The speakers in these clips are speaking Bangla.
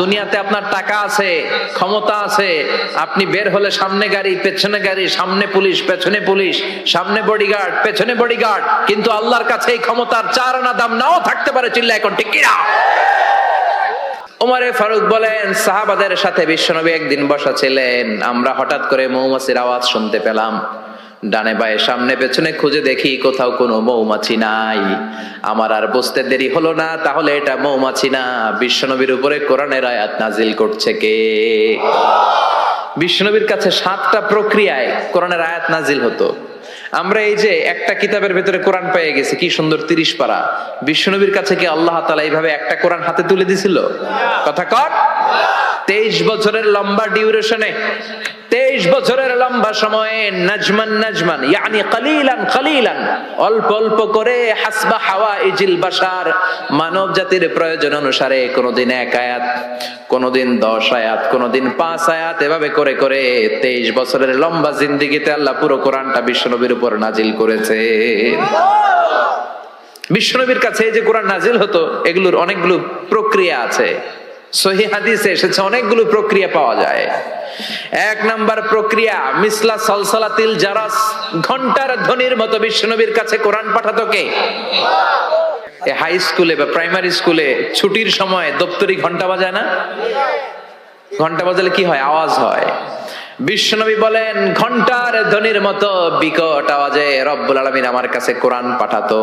দুনিয়াতে আপনার টাকা আছে, ক্ষমতা আছে, আপনি বের হলে সামনে গাড়ি, পেছনে গাড়ি, সামনে পুলিশ, পেছনে পুলিশ, সামনে বডিগার্ড পেছনে বডিগার্ড কিন্তু আল্লাহর কাছে এই ক্ষমতার চার আনা দাম নাও থাকতে পারে চিল্লা এখন, ঠিক কিনা? ফারুক বলেন, সাহাবাদের সাথে বিশ্বনবী একদিন বসা ছিলেন, আমরা হঠাৎ করে মৌমাছির আওয়াজ শুনতে পেলাম। ডানে বায়ে সামনে, পেছনে খুঁজে দেখি কোথাও কোনো মৌমাছি নাই। আমার আর বুঝতে দেরি হলো না, তাহলে এটা মৌমাছি না। বিশ্বনবীর উপরে কোরআনের আয়াত নাজিল করছে কে? বিশ্বনবীর কাছে সাতটা প্রক্রিয়ায় কোরআনের আয়াত নাজিল হতো। আমরা এই যে একটা কিতাবের ভেতরে কোরআন পেয়ে গেছি, কি সুন্দর তিরিশ পারা। বিশ্বনবীর কাছে কি আল্লাহ তালা এইভাবে একটা কোরআন হাতে তুলে দিছিল? কথা কর তেইশ বছরের লম্বা ডিউরেশনে তেইশ বছরের লম্বা সময়ে নাজমান নাজমান, ইয়ানি কালিলান কালিলান, অল্প অল্প করে হাসবা হাওয়া ইজিল বাসার মানব জাতির প্রয়োজন অনুসারে কোনোদিন এক আয়াত, কোনোদিন দশ আয়াত, কোনোদিন পাঁচ আয়াত, এভাবে করে করে তেইশ বছরের লম্বা জিন্দিগিতে আল্লাহ পুরো কোরআনটা বিশ্বনবীর উপর নাজিল করেছে। বিশ্বনবীর কাছে এই যে কোরআন নাজিল হতো, এগুলোর অনেকগুলো প্রক্রিয়া আছে। সহি হাদিসে এসেছে, অনেকগুলো প্রক্রিয়া পাওয়া যায়। এক নাম্বার প্রক্রিয়া, মিসলা সলসলাতিল জারাস, ঘণ্টার ধ্বনির মতো বিশ্বনবীর কাছে কোরআন পাঠাতো কে? হাই স্কুলে বা প্রাইমারি স্কুলে ছুটির সময় দপ্তরি ঘণ্টা বাজায় না? ঘণ্টা বাজালে কি হয়? আওয়াজ হয়। বিশ্বনবী বলেন, ঘণ্টার ধ্বনির মতো বিকট আওয়াজে রব্বুল আলমিন আমার কাছে কোরআন পাঠাতো।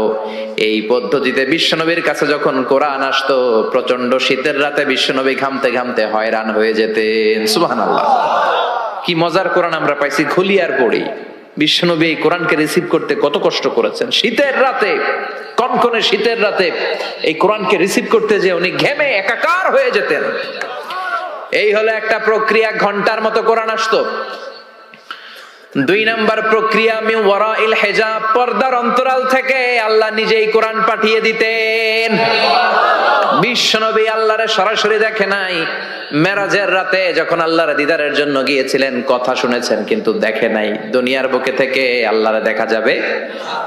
এই পদ্ধতিতে বিশ্বনবীর কাছে যখন কোরআন আসতো প্রচণ্ড শীতের রাতে বিশ্বনবী ঘামতে ঘামতে হয়রান হয়ে যেতেন। সুবাহান আল্লাহ কি মজার কোরআন আমরা পাইছি খুলি আর পড়ি। বিশ্বনবী এই কোরআনকে রিসিভ করতে কত কষ্ট করেছেন। শীতের রাতে, কনকনে শীতের রাতে এই কোরআনকে রিসিভ করতে যে উনি ঘেমে একাকার হয়ে যেতেন। এই হলো একটা প্রক্রিয়া, ঘণ্টার মতো কোরআন আসতো। দুই নাম্বার প্রক্রিয়া মি ওয়ারাইল হেজাব, পর্দার অন্তরাল থেকে আল্লাহ নিজেই কোরআন পাঠিয়ে দিতেন। বিশ্বনবী আল্লাহরে সরাসরি দেখে নাই। মেরাজের রাতে যখন আল্লাহর দিদারের জন্য গিয়েছিলেন, কথা শুনেছেন, কিন্তু দেখে নাই। দুনিয়ার বুকে থেকে আল্লাহরে দেখা যাবে?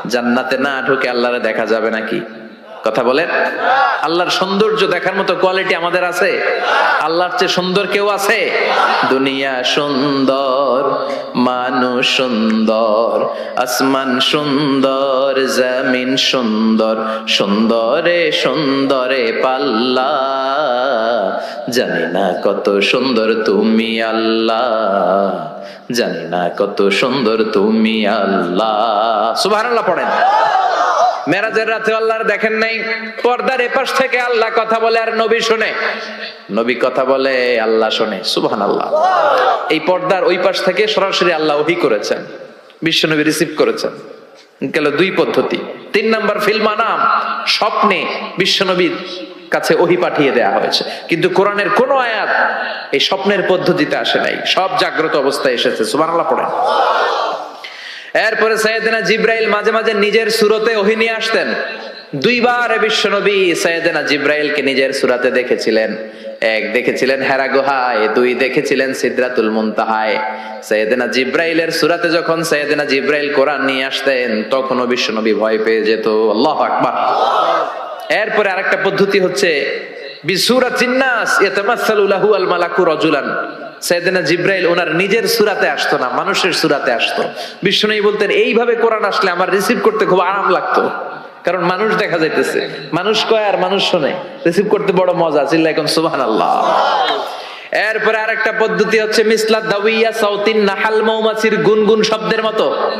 জান্নাতে না ঢুকে আল্লাহরে দেখা যাবে নাকি? কথা বলেন? আল্লাহর সৌন্দর্য দেখার মতো কোয়ালিটি আমাদের আছে? আল্লাহর চেয়ে সুন্দর কেউ আছে? দুনিয়া সুন্দর, মানুষ সুন্দর, আসমান সুন্দর, জমিন সুন্দর, সুন্দরে সুন্দরে পাল্লা। জানি না কত সুন্দর তুমি আল্লাহ, জানি না কত সুন্দর তুমি আল্লাহ। সুবহানাল্লাহ পড়েন। মেরাজের রাতে আল্লাহর দেখেন নাই, পর্দার এপাশ থেকে আল্লাহ কথা বলে আর নবী শুনে। নবী কথা বলে, আল্লাহ শুনে সুবহান আল্লাহ এই পর্দার ওই পাশ থেকে সরাসরি আল্লাহ ওহি করেছেন বিশ্বনবী রিসিভ করেছেন। গেল দুই পদ্ধতি। তিন নাম্বার ফিল্মা নাম স্বপ্নে বিশ্বনবীর কাছে ওহি পাঠিয়ে দেয়া হয়েছে। কিন্তু কোরআনের কোন আয়াত এই স্বপ্নের পদ্ধতিতে আসে নাই, সব জাগ্রত অবস্থায় এসেছে। সুবহানাল্লাহ, পড়েন। এরপরে সৈয়দনা জিব্রাইল মাঝে মাঝে নিজের সুরতে ওহি নিয়ে আসতেন। দুইবার বিশ্বনবী সৈয়দনা জিব্রাইলকে নিজের সুরাতে দেখেছিলেন। এক দেখেছিলেন হেরা গুহায়, দুই দেখেছিলেন সিদ্রাতুল মুনতাহায়। সৈয়দনা জিব্রাইলের সুরাতে যখন সৈয়দনা জিব্রাইল কোরআন নিয়ে আসতেন, তখনও বিশ্বনবী ভয় পেয়ে যেত। আল্লাহ আকবার। এরপরে আরেকটা পদ্ধতি হচ্ছে, বিসুরা চিন্নাস ইয়াতামাসসালু লাহু আল মালাকু রাজুলান। সৈয়দনা জিব্রাইল ওনার নিজের সুরাতে আসতো না, মানুষের সুরাতে আসতো। বিষ্ণু বলতেন, এইভাবে কোরআন আসলে আমার রিসিভ করতে খুব আরাম লাগতো। কারণ মানুষ দেখা যাইতেছে। মানুষ কয় আর মানুষ শোনে। রিসিভ করতে বড় মজা চিল্লা এখন সুবহান আল্লাহ এরপরে আর একটা পদ্ধতি হচ্ছে মিসলা দাউইয়া সাউতিন নাহাল মৌমাছির গুনগুন শব্দের মতো।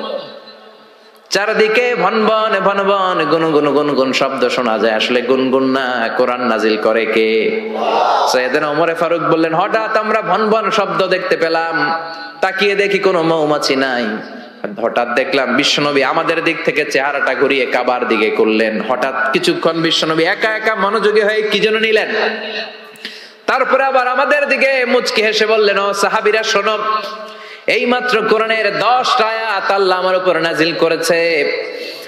চারদিকে ভনবন ভনবন গুন গুন গুন গুন শব্দ শোনা যায়। আসলে গুনগুন না, কোরআন নাজিল করে কে? সৈয়দিন ওমরে ফারুক বললেন, হঠাৎ আমরা ভনবন শব্দ দেখতে পেলাম। তাকিয়ে দেখি কোনো মৌমাছি নাই। হঠাৎ দেখলাম বিশ্বনবী আমাদের দিক থেকে চেহারাটা ঘুরিয়ে কাবার দিকে করলেন। হঠাৎ কিছুক্ষণ বিশ্বনবী একা একা মনোযোগী হয়ে কি জন্য নিলেন। তারপরে আবার আমাদের দিকে মুচকি হেসে বললেন, ও সাহাবিরা, শোনো এই মাত্র কোরআনের দশটা আয়াত আল্লাহ আমার উপর নাজিল করেছে।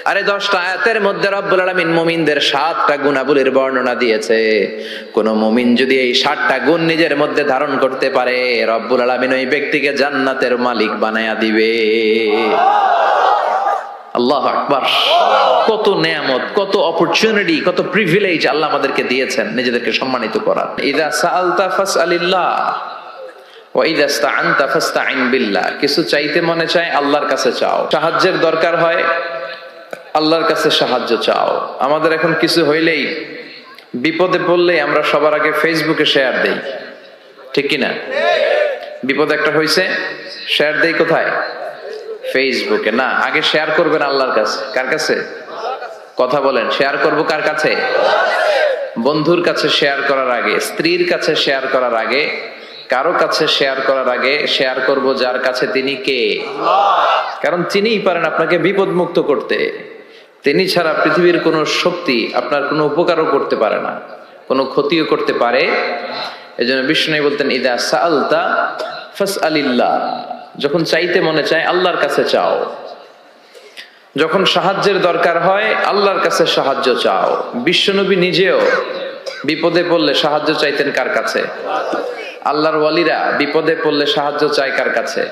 আরে দশটা আয়াতের মধ্যে রব্বুল আলমিন মুমিনদের সাতটা গুণাবলীর বর্ণনা দিয়েছে। কোন মুমিন যদি এই সাতটা গুণ নিজের মধ্যে ধারণ করতে পারে, রব্বুল আলমিন ওই ব্যক্তিকে জান্নাতের মালিক বানায়া দিবে। আল্লাহ আকবার। কত নেয়ামত, কত অপরচুনিটি কত প্রিভিলেজ আল্লাহ আমাদেরকে দিয়েছেন নিজেদেরকে সম্মানিত করার। ইদা সাআলতা ফাসআলিল্লাহ। ওয়া কিছু চাইতে মনে চায়, আল্লাহর কাছে চাও। সাহায্যের দরকার হয়, আল্লাহর কাছে সাহায্য চাও। আমাদের এখন কিছু হইলেই, বিপদে পড়লেই আমরা সবার আগে ফেসবুকে শেয়ার দেই। ঠিক কি না বিপদ একটা হয়েছে শেয়ার দেই কোথায়? ফেসবুকে। না, আগে শেয়ার করবেন আল্লাহর কাছে। কার কাছে? কথা বলেন, শেয়ার করব কার কাছে? বন্ধুর কাছে শেয়ার করার আগে, স্ত্রীর কাছে শেয়ার করার আগে কারও কাছে শেয়ার করার আগে শেয়ার করব যার কাছে তিনি কে? কারণ তিনিই পারেন আপনাকে বিপদ মুক্ত করতে। তিনি ছাড়া পৃথিবীর কোনো শক্তি আপনার কোনো উপকারও করতে পারে না, কোনো ক্ষতিও করতে পারে। এই জন্য বিষ্ণু বলতেন, ইদা সালতা ফাস আলিল্লাহ যখন চাইতে মনে চায়, আল্লাহর কাছে চাও। যখন সাহায্যের দরকার হয়, আল্লাহর কাছে সাহায্য চাও। বিশ্বনবী নিজেও বিপদে পড়লে সাহায্য চাইতেন কার কাছে? আল্লাহর ওয়ালিরা বিপদে পড়লে সাহায্য চায় কার কাছে?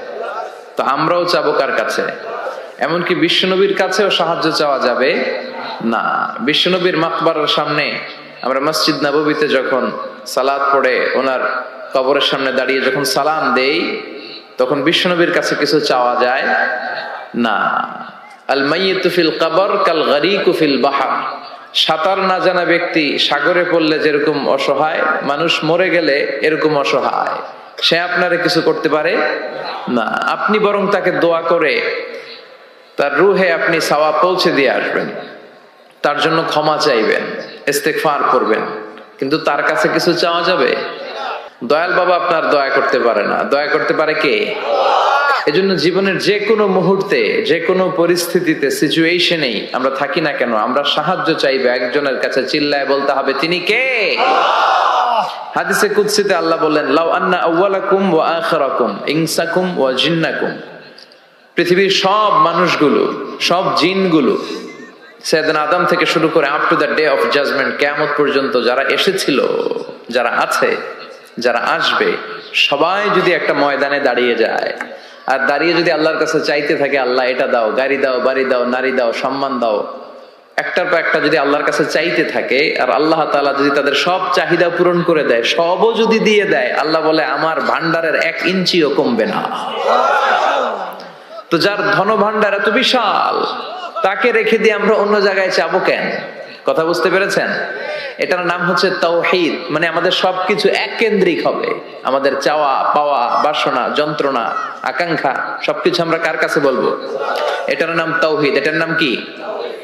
তো আমরাও চাবো কার কাছে? এমনকি বিশ্বনবীর কাছেও সাহায্য চাওয়া যাবে না। বিশ্বনবীর মাকবারের সামনে আমরা মসজিদ নববীতে যখন সালাদ পড়ে, ওনার কবরের সামনে দাঁড়িয়ে যখন সালাম দেই, তখন বিশ্বনবীর কাছে কিছু চাওয়া যায় না। আল মাইয়িতু ফিল কবর কাল গরিকু ফিল বাহার। সাঁতার না জানা ব্যক্তি সাগরে পড়লে যেরকম অসহায়, মানুষ মরে গেলে এরকম অসহায়। সে আপনারে কিছু করতে পারে? না। আপনি বরং তাকে দোয়া করে তার রুহে আপনি সাওয়া পৌঁছে দিয়ে আসবেন। তার জন্য ক্ষমা চাইবেন, ইস্তেগফার করবেন। কিন্তু তার কাছে কিছু চাওয়া যাবে? দয়াল বাবা আপনার দয়া করতে পারে না। দয়া করতে পারে কে? এজন্য জীবনের যে কোনো মুহূর্তে যে কোনো পরিস্থিতিতে সিচুয়েশনেই আমরা থাকি না কেন, আমরা সাহায্য চাইবে, একজনের কাছে চিল্লায় বলতে হবে, তিনি কে? হাদিসে কুদসিতে আল্লাহ বললেন, লাউ আন্না আউয়ালাকুম ওয়া আখিরাকুম, ইনসাকুম ওয়া জিন্নাকুম। পৃথিবীর সব মানুষগুলো, সব জিনগুলো সেদিন আদম থেকে শুরু করে up to the day of judgement কেমত পর্যন্ত যারা এসেছিল, যারা আছে যারা আসবে, সবাই যদি একটা ময়দানে দাঁড়িয়ে যায়, আর দাঁড়িয়ে যদি আল্লাহর কাছে চাইতে থাকে, আল্লাহ এটা দাও, গাড়ি দাও, বাড়ি দাও, নারী দাও, সম্মান দাও, একটার পর একটা যদি আল্লাহর কাছে চাইতে থাকে, আর আল্লাহ তালা যদি তাদের সব চাহিদা পূরণ করে দেয়, সবও যদি দিয়ে দেয়, আল্লাহ বলে, আমার ভান্ডারের এক ইঞ্চিও কমবে না। তো যার ধন ভান্ডার এত বিশাল, তাকে রেখে দিয়ে আমরা অন্য জায়গায় চাবো কেন? কথা বুঝতে পেরেছেন? এটার নাম হচ্ছে তৌহিদ মানে আমাদের সবকিছু এক কেন্দ্রিক হবে। আমাদের চাওয়া, পাওয়া, বাসনা, যন্ত্রণা, আকাঙ্ক্ষা, সবকিছু আমরা কার কাছে বলব? এটার নাম তৌহিদ এটার নাম কি?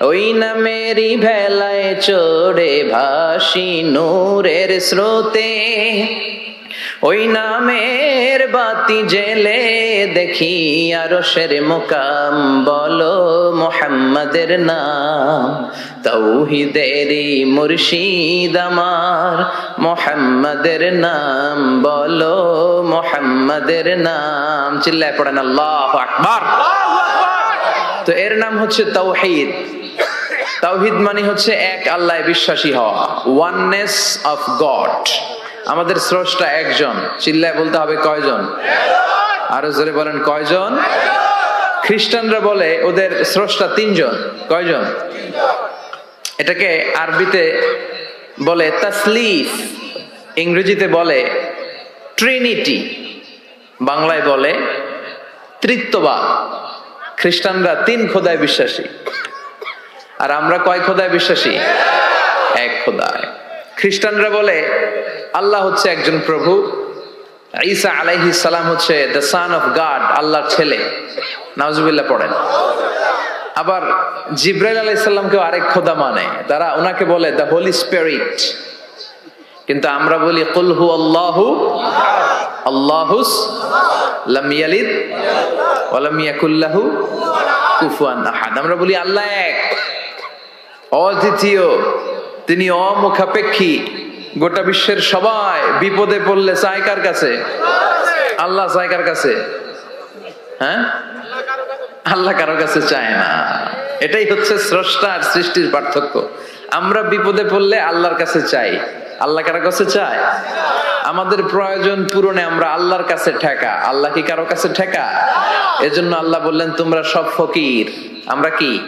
ওই নামেরই ভেলায় চড়ে ভাসি নূরের স্রোতে। ওই নামের বাতি জেলে দেখি আরশের মোকাম, বলো মোহাম্মদের নাম। তৌহিদেরি মুর্শিদ আমার, মোহাম্মদের নাম, বলো মোহাম্মদের নাম। চিল্লায় পড়েন, আল্লাহ আকবার। তো এর নাম হচ্ছে তৌহিদ। তাওহিদ মানে হচ্ছে এক আল্লাহ বিশ্বাসী হওয়া ওয়াননেস অফ গড আমাদের স্রষ্টা একজন, চিল্লায় বলতে হবে কয়জন? আরও জোরে বলেন, কয়জন? খ্রিস্টানরা বলে ওদের স্রষ্টা তিনজন, কয়জন? এটাকে আরবিতে বলে তাসলিফ, ইংরেজিতে বলে ট্রিনিটি, বাংলায় বলে তৃত্ববাদ। খ্রিস্টানরা তিন খোদায় বিশ্বাসী। আর আমরা কয় খোদায় বিশ্বাসী? এক খোদায়। খ্রিস্টানরা বলে, আল্লাহ হচ্ছে একজন প্রভু, ঈসা আলাইহি সালাম হচ্ছে দ্য সান অফ গাড আল্লাহর ছেলে। নাজুবিল্লাহ পড়েন। আবার জিব্রাইল আলাইসাল্লামকেও আরেক খোদা মানে তারা ওনাকে বলে দ্য হোলি স্পিরিট কিন্তু আমরা বলি, কুল হু আল্লাহু, আল্লাহুস লাম ইয়ালিদ ওয়া লাম ইয়াকুল লাহু কুফুয়ান আহাদ। আমরা বলি, আল্লাহ এক। অদ্বিতীয়, তিনি অমুখাপেক্ষী গোটা বিশ্বের সবাই বিপদে পড়লে চায় কার কাছে? আল্লাহ চায় কার কাছে? হ্যাঁ? আল্লাহ কারও কাছে চায় না। এটাই হচ্ছে স্রষ্টা আর সৃষ্টির পার্থক্য। আমরা বিপদে পড়লে আল্লাহর কাছে চাই। আল্লাহ কারও কাছে চায়? আমাদের প্রয়োজন পূরণে আমরা আল্লাহর কাছে ঠেকা। আল্লাহ কি কারও কাছে ঠেকা? এজন্য আল্লাহ বললেন, তোমরা সব ফকির। আমরা কি?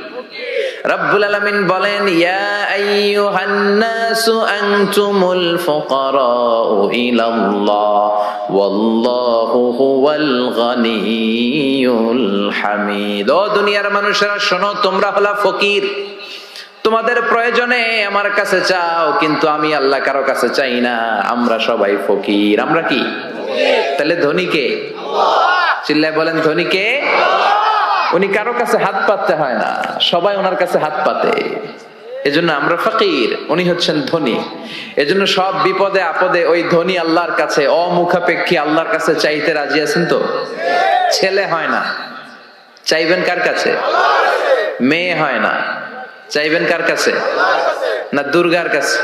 রব্বুল আলামিন বলেন, ইয়া আইয়ুহান নাসু আনতুমুল ফুকারাউ ইলাল্লাহ, ওয়াল্লাহু হুয়াল গনিয়ুল হামিদ। ও দুনিয়ার মানুষেরা, শোনো, তোমরা হলা ফকির। তোমাদের প্রয়োজনে আমার কাছে চাও, কিন্তু আমি আল্লাহ কারও কাছে চাই না। আমরা সবাই ফকির। আমরা কি? তাহলে ধনীকে চিল্লায় বলেন ধনীকে উনি কারও কাছে হাত পাততে হয় না, সবাই ওনার কাছে হাত পাতে। এজন্য আমরা ফকির, উনি হচ্ছেন ধনী। এজন্য সব বিপদে আপদে ওই ধনী আল্লাহর কাছে, অমুখাপেক্ষী আল্লাহর কাছে চাইতে রাজি আছেন তো? ছেলে হয় না। চাইবেন কার কাছে? মেয়ে হয় না। চাইবেন কার কাছে? না দুর্গার কাছে?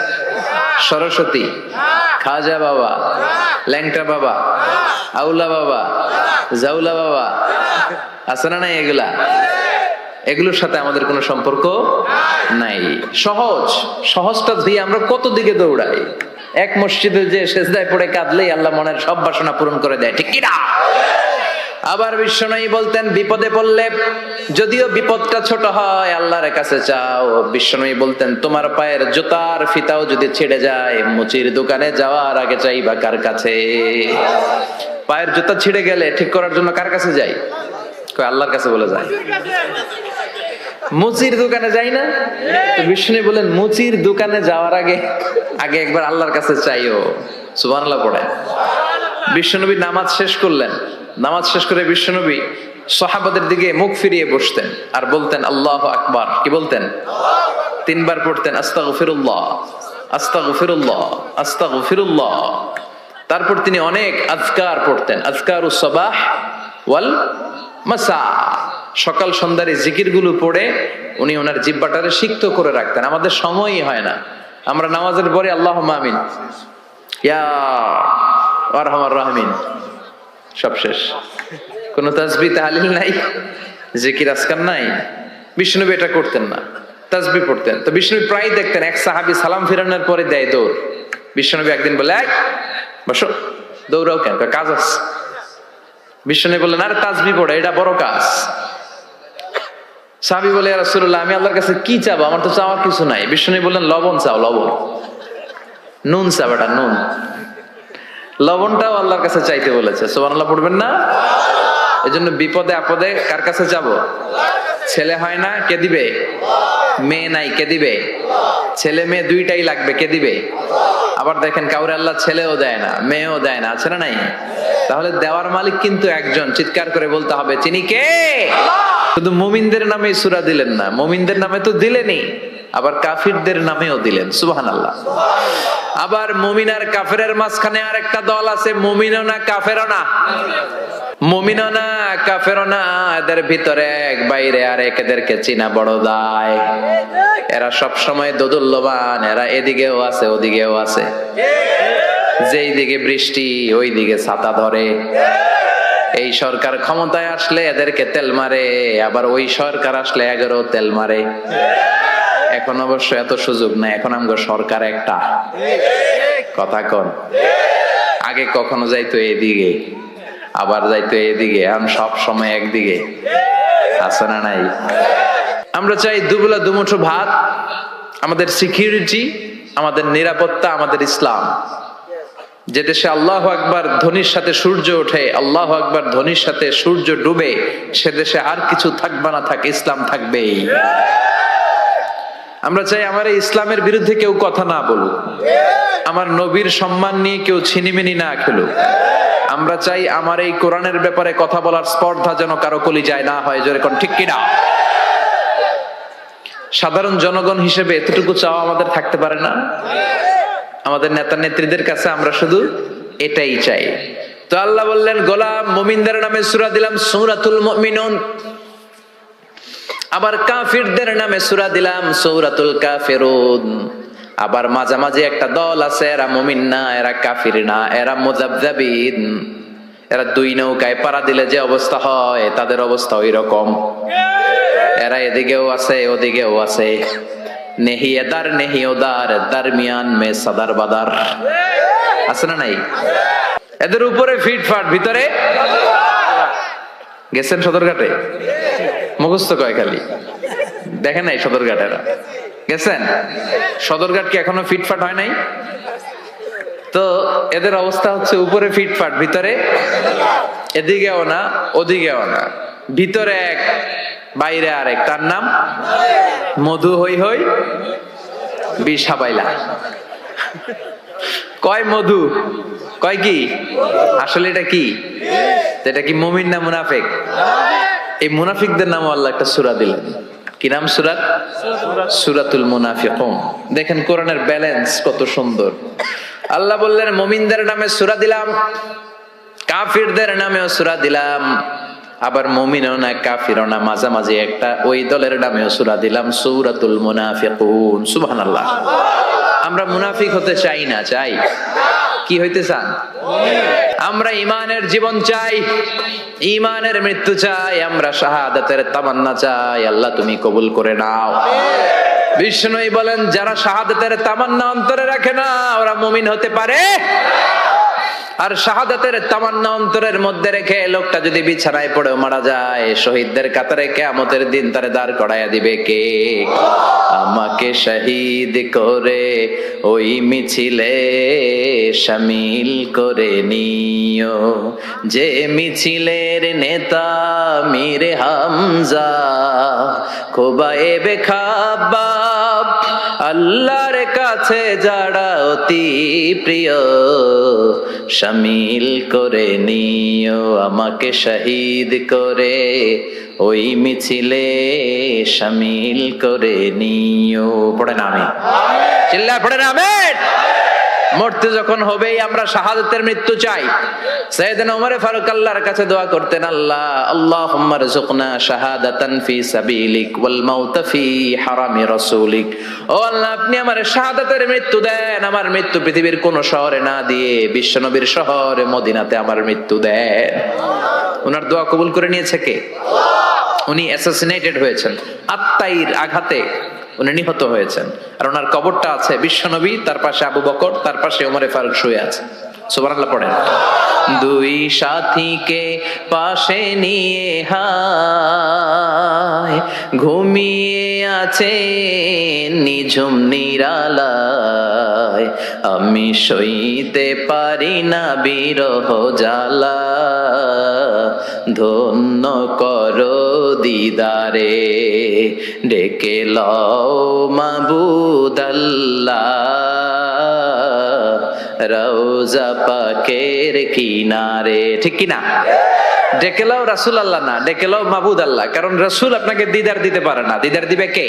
সরস্বতী। খাজা বাবা, ল্যাংটা বাবা, আউলা বাবা, জাউলা বাবা, আছে না নাই এগুলা? এগুলোর সাথে আমাদের কোনো সম্পর্ক নাই। সহজ, সহজটা দিয়ে আমরা কত দিকে দৌড়াই? এক মসজিদে যে সেজদায় পড়ে কাঁদলেই আল্লাহ মনের সব বাসনা পূরণ করে দেয়, ঠিক কিনা আবার বিশ্বনয়ী বলতেন বিপদে পড়লে যদিও বিপদটা ছোট হয় আল্লাহর কাছে চাও। বিশ্বনয়ী বলতেন তোমার পায়ের জুতার ফিতাও যদি ছেড়ে যায় মুচির দোকানে যাওয়ার আগে চাইবা কার কাছে? পায়ের জুতা ছিঁড়ে গেলে ঠিক করার জন্য কার কাছে যাই? কই আল্লাহর কাছে বলে যায়। মুচির দোকানে যাই না? বিষ্ণু বলেন মুচির দোকানে যাওয়ার আগে আগে একবার আল্লাহর কাছে চাইও। সুবহানাল্লাহ পড়ে। বিশ্বনবী নামাজ শেষ করলেন। নামাজ শেষ করে বিশ্বনবী সাহাবাদের দিকে মুখ ফিরিয়ে বসতেন আর বলতেন, আল্লাহ আকবার। কি বলতেন? তিনবার পড়তেন, আস্তাগফিরুল্লাহ আস্তাগফিরুল্লাহ আস্তাগফিরুল্লাহ। তারপর তিনি অনেক আজকার পড়তেন, আজকারু সবাহ ওয়াল মাসা। সকাল সন্ধ্যার এই জিকিরগুলো পড়ে উনি ওনার জিব্বাটারে সিক্ত করে রাখতেন, আমাদের সময়ই হয় না। আমরা নামাজের পরে আল্লাহ মামিন ইয়া আরহামার রাহমিন। সব শেষ। কোন তাসবি তাহলিল নাই, জিকির আজকার নাই। বিষ্ণুবী এটা করতেন না, তাজবি পড়তেন। তো বিষ্ণু প্রায় দেখতেন, এক সাহাবি সালাম ফিরানোর পরে দেয় দৌড়। বিষ্ণুনবী একদিন বলে এক বসো, দৌড়াও কেন? কাজ আছে। বিষ্ণু বললেন, আরে তাজবি পড়ে, এটা বড় কাজ। সাহাবি বলে রাসূলুল্লাহ, আমি আল্লাহর কাছে কি চাবো? আমার তো চাওয়ার কিছু নাই। বিষ্ণু বললেন, লবণ চাও, লবণ। নুন চাও, এটা নুন। লবণটাও আল্লাহর কাছে চাইতে বলেছে। সুবহানাল্লাহ পড়বেন না? এজন্য বিপদে আপদে কার কাছে যাব? ছেলে হয় না কে দিবে? মেয়ে নাই কে দিবে? ছেলে মেয়ে দুইটাই লাগবে কে দিবে? আবার দেখেন কাউরে আল্লাহ ছেলেও দেয় না মেয়েও দেয় না আছে না নাই? তাহলে দেওয়ার মালিক কিন্তু একজন চিৎকার করে বলতে হবে চিনি কে? শুধু মুমিনদের নামে সুরা দিলেন না মুমিনদের নামে তো দিলেনই আবার কাফিরদের নামেও দিলেন সুবাহান আল্লাহ আবার মুমিন আর কাফেরের মাঝখানে আর একটা দল আছে, মুমিনও না কাফেরও না। মুমিনও না কাফেরও না, এদের ভিতরে এক বাইরে আর এক চিনা বড় দায়। এরা সব সময় দোদুল্যবান, এরা এদিকেও আছে, ওদিকেও আছে। যেই দিকে বৃষ্টি, ওই দিকে ছাতা ধরে। এই সরকার ক্ষমতায় আসলে এদেরকে তেল মারে, আবার ওই সরকার আসলে এগারো তেল মারে। এখন অবশ্য এত সুযোগ নাই, এখন আমগো সরকার একটা। কথা কন। আগে কখনো যাইতো এদিকে, আবার যাইতো এদিকে, এখন সব সময় একদিকে। আছে না নাই? আমরা চাই দুবেলা দুমুঠো ভাত, আমাদের সিকিউরিটি, আমাদের নিরাপত্তা, আমাদের ইসলাম। যে দেশে আল্লাহ আকবার ধনির সাথে সূর্য ওঠে, আল্লাহ আকবার ধনির সাথে সূর্য ডুবে, সে দেশে আর কিছু থাকবে না, থাকে ইসলাম থাকবেই। আমরা চাই আমার ইসলামের বিরুদ্ধে কেউ কথা না বলুক। আমার নবীর সম্মান নিয়ে কেউ ছিনিমিনি না খেলুক। আমরা চাই আমার এই কোরআনের ব্যাপারে কথা বলার স্পর্ধা যেন কারও কলি যায় না হয়। জোরে কোন ঠিক কিনা? সাধারণ জনগণ হিসেবে এতটুকু চাওয়া আমাদের থাকতে পারে না। আমাদের নেতা নেত্রীদের কাছে আমরা শুধু এটাই চাই। তো আল্লাহ বললেন, গোলাম মুমিনদের নামে সুরা দিলাম, সূরাতুল মুমিনুন। আবার কাফিরদের নামে সুরা দিলাম, সূরাতুল কাফিরুন। আবার মাঝামাঝি একটা দল আছে, এরা মুমিন না, এরা কাফির না, এরা মুজাবজাবিন। এরা দুই নৌকায় পাড়া দিলে যে অবস্থা হয়, তাদের অবস্থা ওই রকম এরা এদিকেও আছে, ওদিকেও আছে। নেহি এদার নেহি ওদার দারমিয়ান মে সাদার বাদার। আছে না নাই? এদের উপরে ফিটফাট, ভিতরে? গেছেন সদরঘাটে? মুখস্থ কয় খালি? দেখেন নাই সদরঘাটেরা। গেছেন? সদরঘাট কি এখনও ফিটফাট হয় নাই? তো এদের অবস্থা হচ্ছে উপরে ফিটফাট, ভিতরে এদিকেও না, ওদিকেও না। ভিতরে এক, বাইরে আরেক। তার নাম? মধু হই হই বিষ হাবাইলা কয় মধু? কয় কি? আসলে এটা কি? এটা কি মুমিন না মুনাফিক? এই মুনাফিকদের নাম আল্লাহ একটা সুরা দিলেন। কি নাম সুরাত সুরাতুল মুনাফিকুন। দেখেন কোরআনের ব্যালেন্স কত সুন্দর। আল্লাহ বললেন, মমিনদের নামে সুরা দিলাম, কাফিরদের নামেও সুরা দিলাম, আবার মমিনও না, কাফিরও না, মাঝামাঝি একটা ওই দলের নামেও সুরা দিলাম, সূরাতুল মুনাফিকুন। সুবহানাল্লাহ। আমরা মুনাফিক হতে চাই না, চাই। কি হইতে চান আমরা ইমানের জীবন চাই ইমানের মৃত্যু চাই, আমরা শাহাদাতের তামান্না চাই। আল্লাহ, তুমি কবুল করে নাও। বিষ্ণুই বলেন, যারা শাহাদাতের তামান্না অন্তরে রাখে না, ওরা মুমিন হতে পারে? আর শাহাদাতের তামান্না অন্তরের মধ্যে রেখে লোকটা যদি বিছানায় পড়ে মারা যায়, শহীদদের কাতারে কেয়ামতের দিন তারে দাঁড় করাইয়া দিবে কে? আমাকে শহীদ করে ওই মিছিলে সামিল করে নিও। যে মিছিলের নেতা মীর হামজা, খোবায়েবে খাবাব আল্লাহর কাছে যারা অতি প্রিয় শামিল করে নিও আমাকে শহীদ করে। ওই মিছিলে সামিল করে নিও। পড়ে নামে চিল্লা পড়ে নামে মরতে যখন হবেই আমরা শাহাদাতের মৃত্যু চাই। সাইয়েদনা ওমরে ফারুক আল্লাহর কাছে দোয়া করতেন, আল্লাহ, আল্লাহুম্মা রযুকনা শাহাদাতান ফি সাবিলিক ওয়াল মাউতা ফি হারামি রাসূলিক। ও আল্লাহ, আপনি আমার শাহাদাতের মৃত্যু দেন, আমার মৃত্যু পৃথিবীর কোন শহরে না দিয়ে বিশ্বনবীর শহরে মদিনাতে আমার মৃত্যু দেন। ওনার দোয়া কবুল করে নিয়েছে কে? উনি অ্যাসাসিনেটেড হয়েছেন। আত্মাইর আঘাতে উনি নিহত হয়েছেন। আর ওনার কবরটা আছে বিশ্বনবী, তার পাশে আবু বকর, তার পাশে ওমরে ফারুক শুয়ে আছে। সুবহানাল্লাহ, পড়েন। দুই সাথীকে পাশে নিয়ে হায়, ঘুমিয়ে আছে নিঝুম নিরালায়। আমি সইতে পারি না বিরহ জ্বালা ধন্য করো দিদারে ডেকে লও মাবুদাল্লাহ। রওজা পাকের কিনারে ঠিক কিনা ডেকেলাও রাসুল আল্লাহ না ডেকে ডেকেলাও মাবুদ আল্লাহ কারণ রাসুল আপনাকে দিদার দিতে পারে না। দিদার দিবে কে?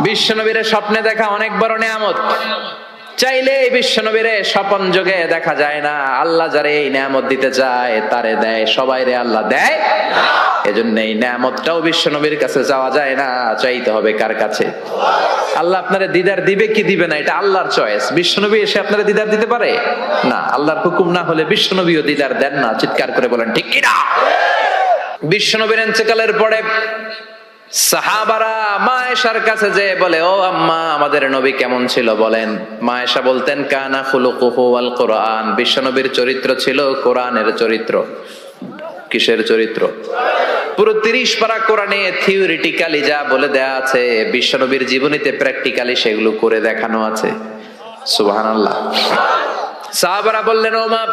বিশ্বনবীর স্বপ্নে দেখা অনেক বড় নিয়ামত। চাইলে বিশ্বনবীরে স্বপন যোগে দেখা যায় না। আল্লাহ যারে এই নিয়ামত দিতে চায়, তারে দেয় সবাই রে আল্লাহ দেয়। এজন্য এই নিয়ামতটাও বিশ্বনবীর কাছে যাওয়া যায় না, চাইতে হবে কার কাছে? আল্লাহ আপনারে দিদার দিবে কি দিবে না, এটা আল্লাহর চয়েস বিশ্বনবী এসে আপনারা দিদার দিতে পারে? না, আল্লাহর হুকুম না হলে বিশ্বনবীও দিদার দেন না, চিৎকার করে বলেন, ঠিক কিনা বিশ্বনবীর এন্তেকালের পরে সাহাবারা মায়েশার কাছে যে বলে, ও আম্মা, আমাদের নবী কেমন ছিল বলেন? মায়েশা বলতেন, কানা খুলুকুহু আল কোরআন। বিশ্বনবীর চরিত্র ছিল কোরআনের চরিত্র। কিসের চরিত্র? পুরো তিরিশ পারা কোরআনে থিওরিটিক্যালি যা বলে দেয়া আছে, বিশ্বনবীর জীবনীতে প্র্যাকটিক্যালি সেগুলো করে দেখানো আছে। সুবহানাল্লাহ। সাহাবারা বললেন, ও মা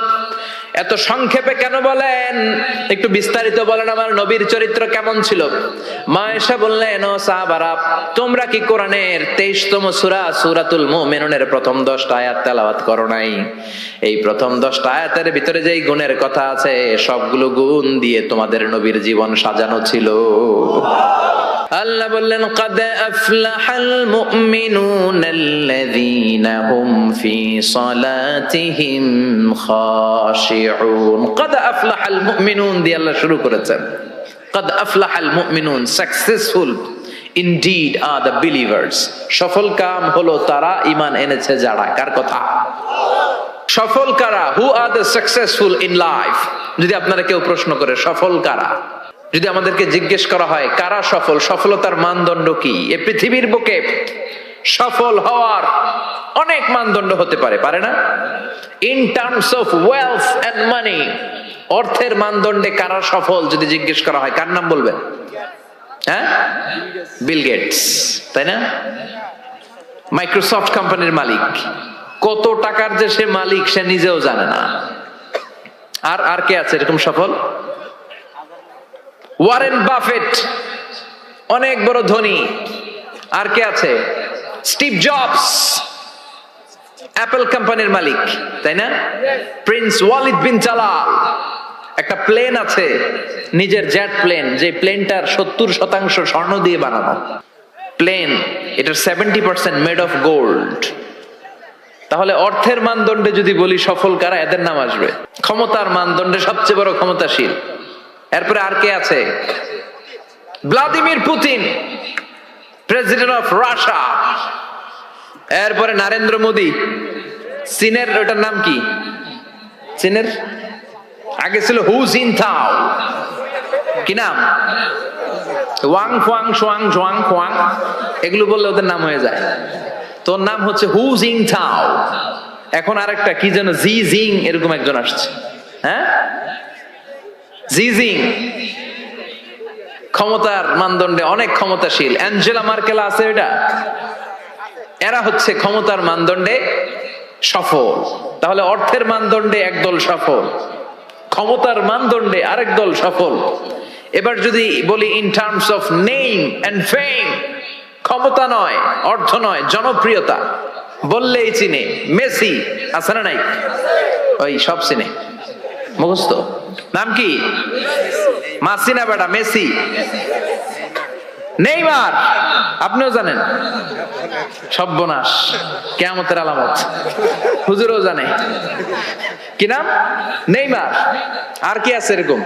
এত সংক্ষেপে কেন বলেন? একটু বিস্তারিত বলেন আমার নবীর চরিত্র কেমন ছিল? মা এসে বললেন তোমরা কি কোরআনের তেইশতম সুরা, সুরাতুল মুমিনুনের প্রথম দশটা আয়াত তেলাওয়াত করো নাই? এই প্রথম দশটা আয়াতের ভিতরে যেই গুণের কথা আছে, সবগুলো গুণ দিয়ে তোমাদের নবীর জীবন সাজানো ছিল। আল্লাহ বললেন, কদ আফলাহাল মুমিনুনাল্লাযীনা হুম ফি সালাতিহিম খাশিউন। কদ আফলাহাল মুমিনুন দিয়ে আল্লাহ শুরু করেছেন। কদ আফলাহাল মুমিনুন successful indeed are the believers সফল কাম হলো তারা ইমান এনেছে যারা। কার কথা? সফল কারা? Who are the successful in life যদি আপনারা কেউ প্রশ্ন করে, সফল কারা? যদি আমাদেরকে জিজ্ঞেস করা হয়, কারা সফল? সফলতার মানদণ্ড কি? এ পৃথিবীর বুকে সফল হওয়ার অনেক মানদণ্ড হতে পারে পারে না? In terms of wealth and money অর্থের মানদণ্ডে কারা সফল যদি জিজ্ঞেস করা হয়? কার নাম বলবেন? হ্যাঁ? বিল গেটস তাই না? মাইক্রোসফট কোম্পানির মালিক। কত টাকার যে সে মালিক, সে নিজেও জানে না। আর আর কে আছে এরকম সফল? ওয়ারেন বাফেট অনেক বড় ধনী। আর কে আছে? স্টিভ জবস অ্যাপল কোম্পানির মালিক, তাই না? প্রিন্স ওয়ালিদ বিন চালা একটা প্লেন আছে, নিজের জেট প্লেন যে প্লেনটার সত্তর শতাংশ স্বর্ণ দিয়ে বানানো। প্লেন এটার seventy percent made of gold তাহলে অর্থের মানদণ্ডে যদি বলি সফল কারা, এদের নাম আসবে। ক্ষমতার মানদণ্ডে সবচেয়ে বড় ক্ষমতাশীল। এরপরে আর কে আছে? Vladimir Putin, president of Russia. এরপরে নরেন্দ্র মোদী, চীনের, ওটার নাম কি? চীনের? আগে ছিল হু জিনথাও। কি নাম? ওয়াং ফুয়াং, সোয়াং, জোয়াং, ফুয়াং। এগুলো বললে ওদের নাম হয়ে যায়। তোর নাম হচ্ছে হু জিং থাও এখন আরেকটা, কি যেন জি জিং এরকম একজন আসছে। হ্যাঁ? জি জিং ক্ষমতার মানদণ্ডে অনেক ক্ষমতাশীল। অ্যাঞ্জেলা মার্কেল আছে এটা। এরা হচ্ছে ক্ষমতার মানদণ্ডে সফল। তাহলে অর্থের মানদণ্ডে একদল সফল। ক্ষমতার মানদণ্ডে আরেক দল সফল। এবার যদি বলি in terms of name and fame ক্ষমতা নয়, অর্থ নয়, জনপ্রিয়তা। বললেই চিনে। মেসি আছে না নাই? ওই সব চিনে। মুখস্থ। নাম কি? মাসিনা বেটা, মেসি। নেইমার, আপনিও জানেন। সব্যনাশ কেমতের আলামত। হুজুরও জানে। কি নাম? নেইমার। আর কি আছে এরকম?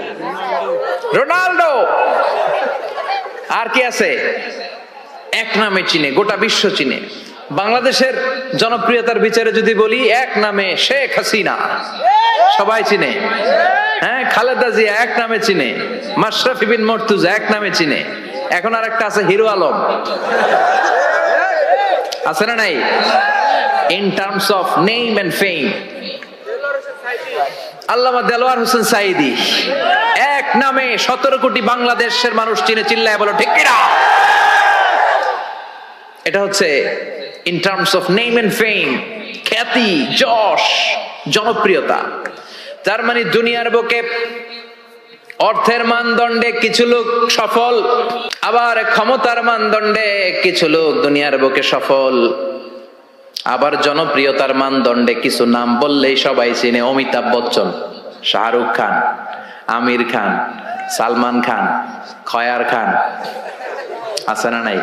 রোনাল্ডো আর কি আছে? এক নামে চিনে, গোটা বিশ্ব চিনে। বাংলাদেশের জনপ্রিয়তার বিচারে যদি বলি, এক নামে শেখ হাসিনা। সবাই চিনে। হ্যাঁ খালেদা জিয়া এক নামে চিনে। মাশরাফি বিন মর্তুজা এক নামে চিনে। এখন আর একটা আছে, হিরো আলম। আছে না নাই? In terms of name and fame Allama Delwar Hossain Sayeedi. এক নামে সতেরো কোটি বাংলাদেশের মানুষ চিনে, চিল্লায় বলো, ঠিক এটা হচ্ছে in terms of name and fame খ্যাতি, যশ, জনপ্রিয়তা। তার মানে দুনিয়ার বুকে অর্থের মানদণ্ডে কিছু লোক সফল, আবার ক্ষমতার মানদণ্ডে কিছু লোক দুনিয়ার বুকে সফল, আবার জনপ্রিয়তার মানদণ্ডে কিছু নাম বললেই সবাই চিনে অমিতাভ বচ্চন, শাহরুখ খান, আমির খান, সালমান খান, খয়ার খান, আছে না নাই?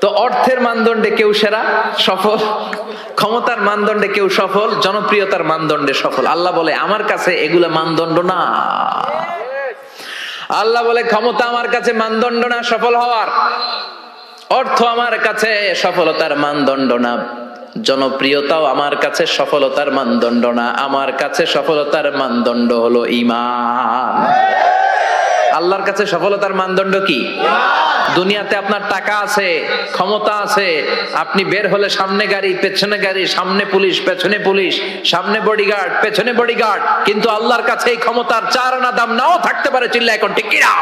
তো অর্থের মানদণ্ডে কেউ সেরা, সফল। ক্ষমতার মানদণ্ডে কেউ সফল, জনপ্রিয়তার মানদণ্ডে সফল। আল্লাহ বলে, আমার কাছে এগুলো মানদণ্ড না। আল্লাহ বলে, ক্ষমতা আমার কাছে মানদণ্ড না, সফল হওয়ার। অর্থ আমার কাছে সফলতার মানদণ্ড না। জনপ্রিয়তাও আমার কাছে সফলতার মানদণ্ড না। আমার কাছে সফলতার মানদণ্ড হলো ইমান। আল্লাহর কাছে সফলতার মানদণ্ড কি? দুনিয়াতে আপনার টাকা আছে, ক্ষমতা আছে, আপনি বের হলে সামনে গাড়ি, পেছনে গাড়ি, সামনে পুলিশ, পেছনে পুলিশ, সামনে বডিগার্ড পেছনে বডিগার্ড কিন্তু আল্লাহর কাছে এই ক্ষমতার চার আনা দাম নাও থাকতে পারে চিল্লা এখন ঠিক কিনা?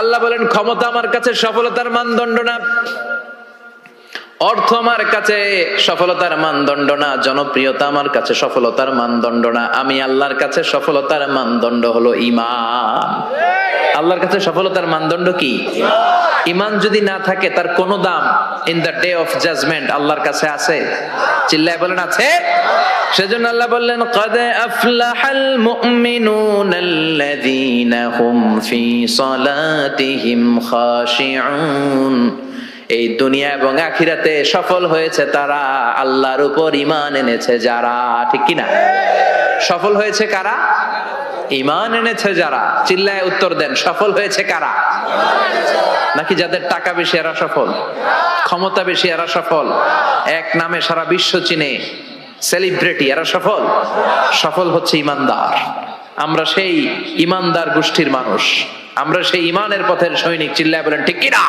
আল্লাহ বলেন, ক্ষমতা আমার কাছে সফলতার মানদণ্ড না। অর্থ আমার কাছে, সফলতার মানদণ্ড না। জনপ্রিয়তা আমার কাছে, সফলতার মানদণ্ড না। আমি আল্লাহর কাছে সফলতার মানদণ্ড হলো ইমান আল্লাহর কাছে সফলতার মানদণ্ড কি? ইমান যদি না থাকে, তার কোনো দাম in the day of judgement আল্লাহর কাছে আছে? চিল্লায় বলেন, আছে। সেজন্য আল্লাহ বললেন, কদ আফলাহাল মুমিনুন হুম ফি সালাতিহিম খাশিউন। এই দুনিয়া এবং আখিরাতে সফল হয়েছে তারা, আল্লাহর উপর ইমান এনেছে যারা। ঠিক কিনা? সফল হয়েছে কারা? ইমান এনেছে যারা। চিল্লায় উত্তর দেন, সফল হয়েছে কারা? নাকি যাদের টাকা বেশি এরা সফল? ক্ষমতা বেশি এরা সফল? এক নামে সারা বিশ্ব চিনে সেলিব্রিটি এরা সফল? সফল হচ্ছে ইমানদার আমরা সেই ইমানদার গোষ্ঠীর মানুষ। আমরা সেই ইমানের পথের সৈনিক, চিল্লায় বলেন, ঠিক কিনা?